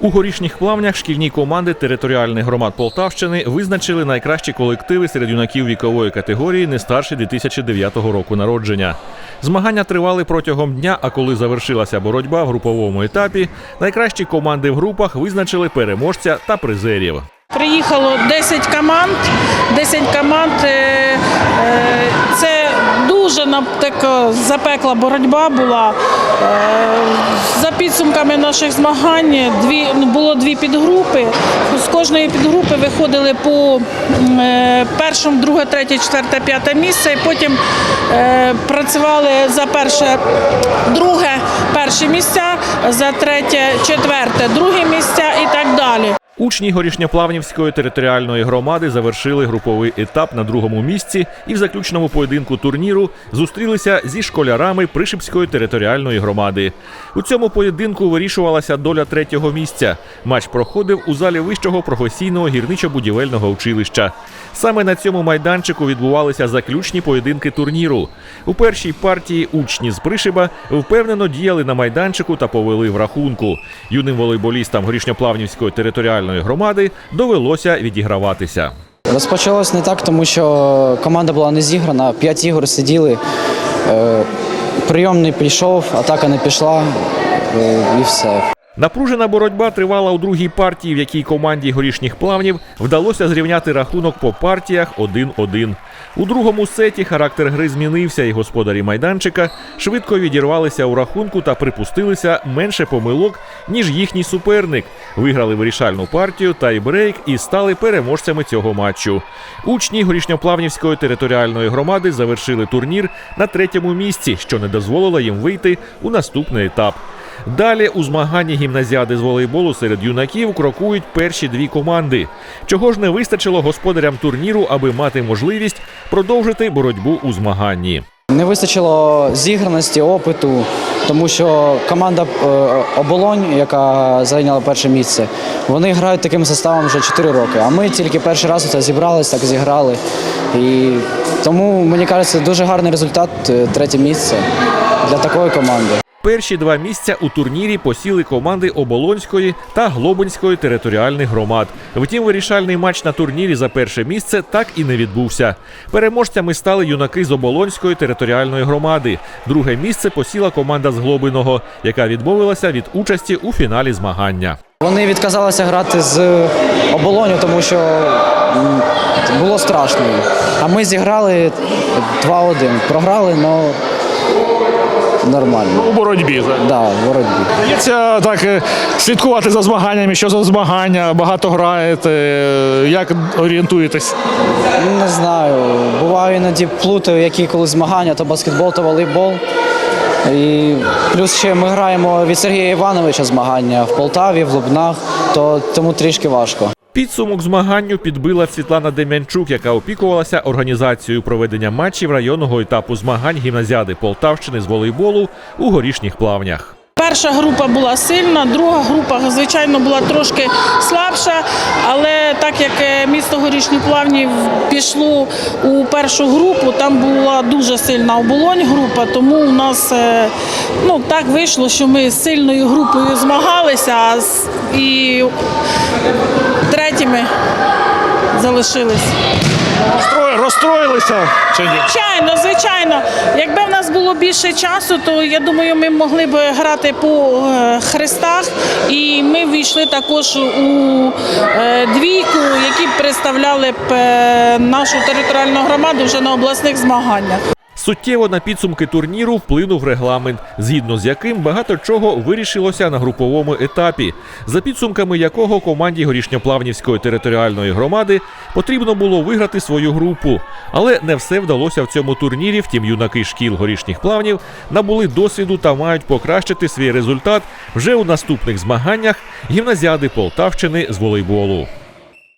У горішніх плавнях шкільні команди територіальних громад Полтавщини визначили найкращі колективи серед юнаків вікової категорії не старше 2009 року народження. Змагання тривали протягом дня. А коли завершилася боротьба в груповому етапі, найкращі команди в групах визначили переможця та призерів. Приїхало 10 команд. 10 команд е, е, це дуже нам така запекла боротьба була. За підсумками наших змагань дві, було дві підгрупи. З кожної підгрупи виходили по е, першому, друге, третє, четверте, п'яте місце. І потім е, працювали за перше, друге, перші місця, за третє, четверте, друге місця і так далі. Учні Горішньоплавнівської територіальної громади завершили груповий етап на другому місці і в заключному поєдинку турніру зустрілися зі школярами Пришипської територіальної громади. У цьому поєдинку вирішувалася доля третього місця. Матч проходив у залі вищого професійного гірничо-будівельного училища. Саме на цьому майданчику відбувалися заключні поєдинки турніру. У першій партії учні з Пришиба впевнено діяли на майданчику та повели в рахунку. Юним волейболістам Горішньоплавнівської територіальної громади довелося відіграватися. Розпочалось не так, тому що команда була не зіграна, п'ять ігор сиділи. Прийом не пішов, атака не пішла е, і все. Напружена боротьба тривала у другій партії, в якій команді горішніх плавнів вдалося зрівняти рахунок по партіях 1-1. У другому сеті характер гри змінився, і господарі майданчика швидко відірвалися у рахунку та припустилися менше помилок, ніж їхній суперник. Виграли вирішальну партію тайбрейк і стали переможцями цього матчу. Учні горішньоплавнівської територіальної громади завершили турнір на третьому місці, що не дозволило їм вийти у наступний етап. Далі у змаганні гімназіади з волейболу серед юнаків крокують перші дві команди. Чого ж не вистачило господарям турніру, аби мати можливість продовжити боротьбу у змаганні. Не вистачило зіграності, опиту, тому що команда е, Оболонь, яка зайняла перше місце, вони грають таким составом вже 4 роки. А ми тільки перший раз це зібрались, так зіграли. І тому мені кажеться, дуже гарний результат, е, третє місце для такої команди. Перші два місця у турнірі посіли команди Оболонської та Глобинської територіальних громад. Втім, вирішальний матч на турнірі за перше місце так і не відбувся. Переможцями стали юнаки з Оболонської територіальної громади. Друге місце посіла команда з Глобиного, яка відмовилася від участі у фіналі змагання. Вони відказалися грати з оболоню, тому що було страшно. А ми зіграли 2-1. Програли, але нормально. у боротьбі. Да, в боротьбі. Дається так е, слідкувати за змаганнями, що за змагання, багато граєте. е, Як орієнтуєтесь? Не знаю. Буває іноді плутаю, які коли змагання, то баскетбол, то волейбол. І плюс ще ми граємо від Сергія Івановича змагання в Полтаві, в Лубнах, то тому трішки важко. Підсумок змаганню підбила Світлана Дем'янчук, яка опікувалася організацією проведення матчів районного етапу змагань гімназіади Полтавщини з волейболу у горішніх плавнях. Перша група була сильна, друга група, звичайно, була трошки слабша, але так як е, місто Горішні Плавні пішло у першу групу, там була дуже сильна оболонь група, тому у нас е, ну, так вийшло, що ми з сильною групою змагалися і третіми залишились. Розстроїлися чи ні? Звичайно, звичайно. Якби в нас було більше часу, то я думаю, ми могли б грати по е, хрестах, і ми ввійшли також у е, двійку, які б представляли б е, нашу територіальну громаду вже на обласних змаганнях. Суттєво на підсумки турніру вплинув регламент, згідно з яким багато чого вирішилося на груповому етапі, за підсумками якого команді горішньоплавнівської територіальної громади потрібно було виграти свою групу. Але не все вдалося в цьому турнірі. Втім, юнаки шкіл горішніх плавнів набули досвіду та мають покращити свій результат вже у наступних змаганнях гімназіади Полтавщини з волейболу.